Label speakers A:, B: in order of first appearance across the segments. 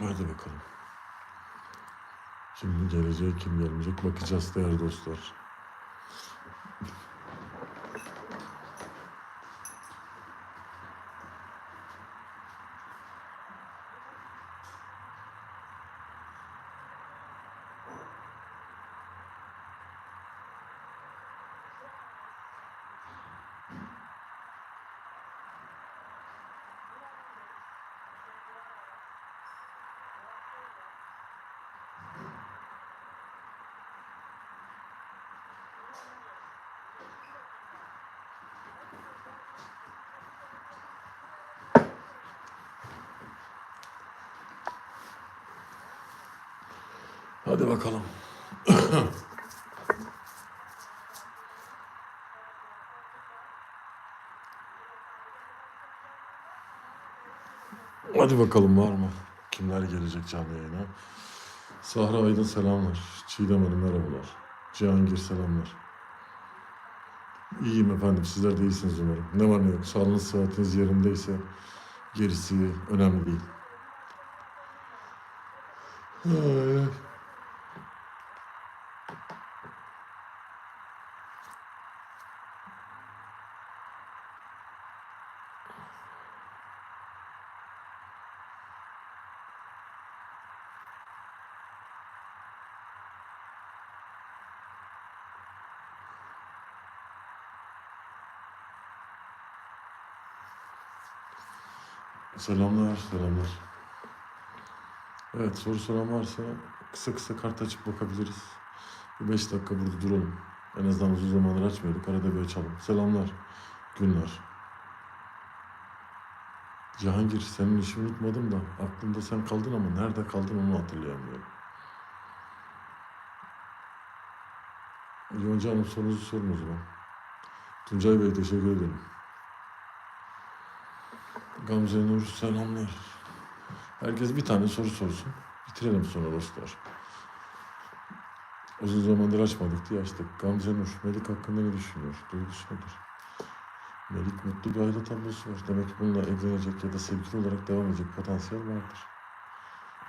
A: Hadi bakalım. Kim gelecek, kim gelmeyecek bakacağız değerli dostlar. Hadi bakalım. Hadi bakalım var mı? Kimler gelecek canlı yayına? Sahra Aydın selamlar. Çiğdem Hanım merhabalar. Cihangir selamlar. İyiyim efendim. Sizler de iyisiniz umarım. Ne var ne yok. Sağlığınız sıhhatiniz yerindeyse gerisi önemli değil. Ay, Selamlar, selamlar. Evet, soru soran varsa kısa kısa kart açıp bakabiliriz. Bir beş dakika burada duralım. En azından uzun zamandır açmıyorduk. Arada bir açalım. Selamlar, günler. Cihangir, senin işini unutmadım da aklımda sen kaldın ama nerede kaldın onu hatırlayamıyorum. Yonca Hanım sorunuzu sorun o zaman. Tuncay Bey teşekkür ederim. Gamze Nur selamlar. Herkes bir tane soru sorsun. Bitirelim sonra dostlar. Uzun zamandır açmadık diye açtık. Gamze Nur, Melik hakkında ne düşünüyor? Duygusu nedir? Melik mutlu bir aile tablosu var. Demek ki bununla evlenecek ya da sevgili olarak devam edecek potansiyel vardır.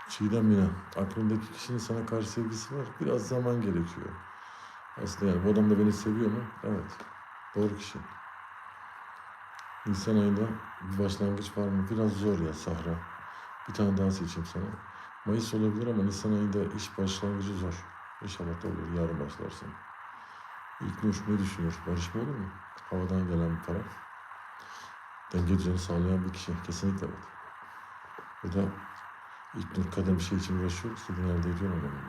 A: Çiğdem yine, aklındaki kişinin sana karşı sevgisi var. Biraz zaman gerekiyor. Aslında yani bu adam da beni seviyor mu? Evet. Doğru kişi. Nisan ayında bir başlangıç var mı? Biraz zor ya Sahra. Bir tane daha seçeyim sana. Mayıs olabilir ama Nisan ayında iş başlangıcı zor. İnşallah da olur. Yarın başlarsın. İlk Nur ne düşünüyor? Barışma olur mu? Havadan gelen bir para. Denge düzeni sağlayan bir kişi. Kesinlikle evet. Burada ilk Nur kadın bir şey için uğraşıyor. İstediğini elde ediyor adamın.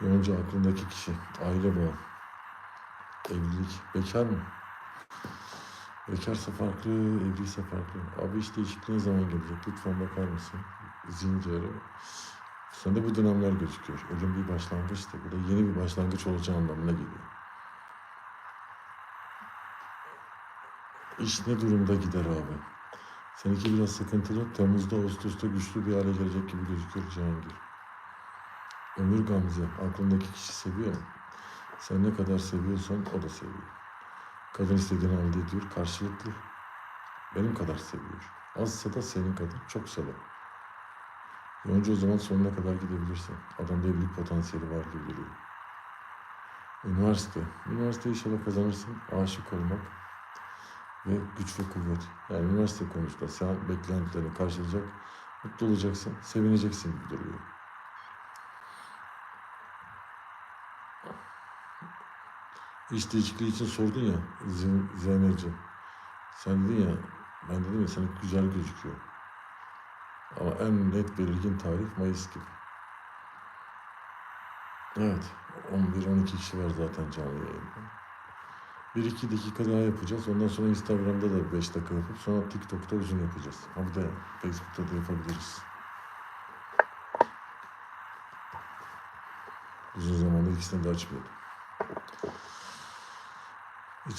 A: Yonca aklındaki kişi. Aile bağı. Evlilik. Bekar mı? Bekarsa farklı, evliyse farklı. Abi iş değişikliği ne zaman gelecek? Lütfen bakar mısın? Zinciri. Sende bu dönemler gözüküyor. Ölüm bir başlangıçtı. Bu da yeni bir başlangıç olacağı anlamına geliyor. İş ne durumda gider abi? Seninki biraz sıkıntılı. Temmuz'da, Ağustos'ta güçlü bir hale gelecek gibi gözüküyor Cihangir. Ömür Gamze. Aklındaki kişi seviyor mu? Sen ne kadar seviyorsan o da seviyor. Kadın istediğini elde ediyor. Karşılıklı. Benim kadar seviyor. Azsa da senin kadar. Çoksa da. Önce o zaman sonuna kadar gidebilirsin. Adamda evlilik potansiyeli var gibi duruyor. Üniversite. Üniversite inşallah kazanırsın. Aşık olmak ve güç ve kuvvet. Yani üniversite konusunda sen beklentilerini karşılayacak, mutlu olacaksın, sevineceksin gibi duruyor. İş değişikliği için sordun ya Z- Zeynep'ci. Sen dedin ya, ben dedim ya sana güzel gözüküyor. Ama en net belirgin tarih Mayıs gibi. Evet, 11-12 kişi var zaten canlı yayında. 1-2 dakika daha yapacağız. Ondan sonra Instagram'da da 5 dakika yapıp sonra TikTok'ta uzun yapacağız. Bir de Facebook'ta da yapabiliriz. Uzun zamandır ikisini de açmıyordum.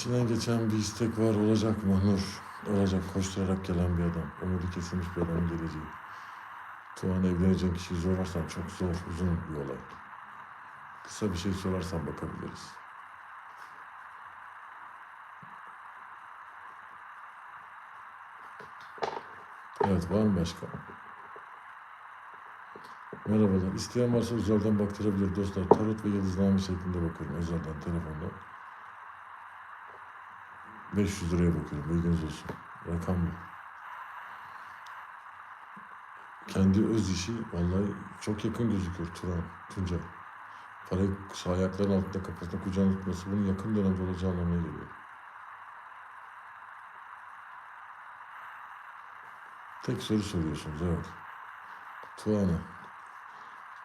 A: İçinden geçen bir istek var olacak mı Nur? Olacak koşturarak gelen bir adam. Umudu kesilmiş bir adamın geleceği. Tuğan evleneceğin kişiyi sorarsan çok zor, uzun bir olay. Kısa bir şey sorarsan bakabiliriz. Evet var mı başka? Merhabalar. İsteyen varsa özelden baktırabilir dostlar. Tarot ve yıldızname şeklinde bakıyorum özelden telefonda. 500 liraya bakıyorum. Bilginiz olsun. Rakam bu. Kendi öz işi vallahi çok yakın gözüküyor Turan, Tunca. Parayı ayakların altında kafasına kucağına tutması bunun yakın dönemde olacağı anlamına geliyor. Tek soru soruyorsunuz evet. Tuana.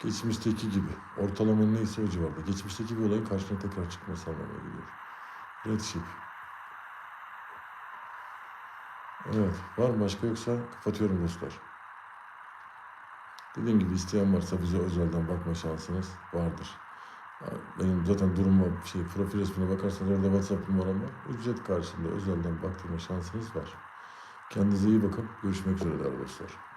A: Geçmişteki gibi. Ortalamanın neyse o civarda. Geçmişteki bir olayın karşına tekrar çıkması anlamına geliyor. Red Ship. Evet. Var mı başka yoksa kapatıyorum dostlar. Dediğim gibi isteyen varsa bize özelden bakma şansınız vardır. Benim zaten duruma şey profil resmine bakarsanız orada WhatsApp numaram var. Ücret karşılığında özelden baktırma şansınız var. Kendinize iyi bakın. Görüşmek üzere dostlar.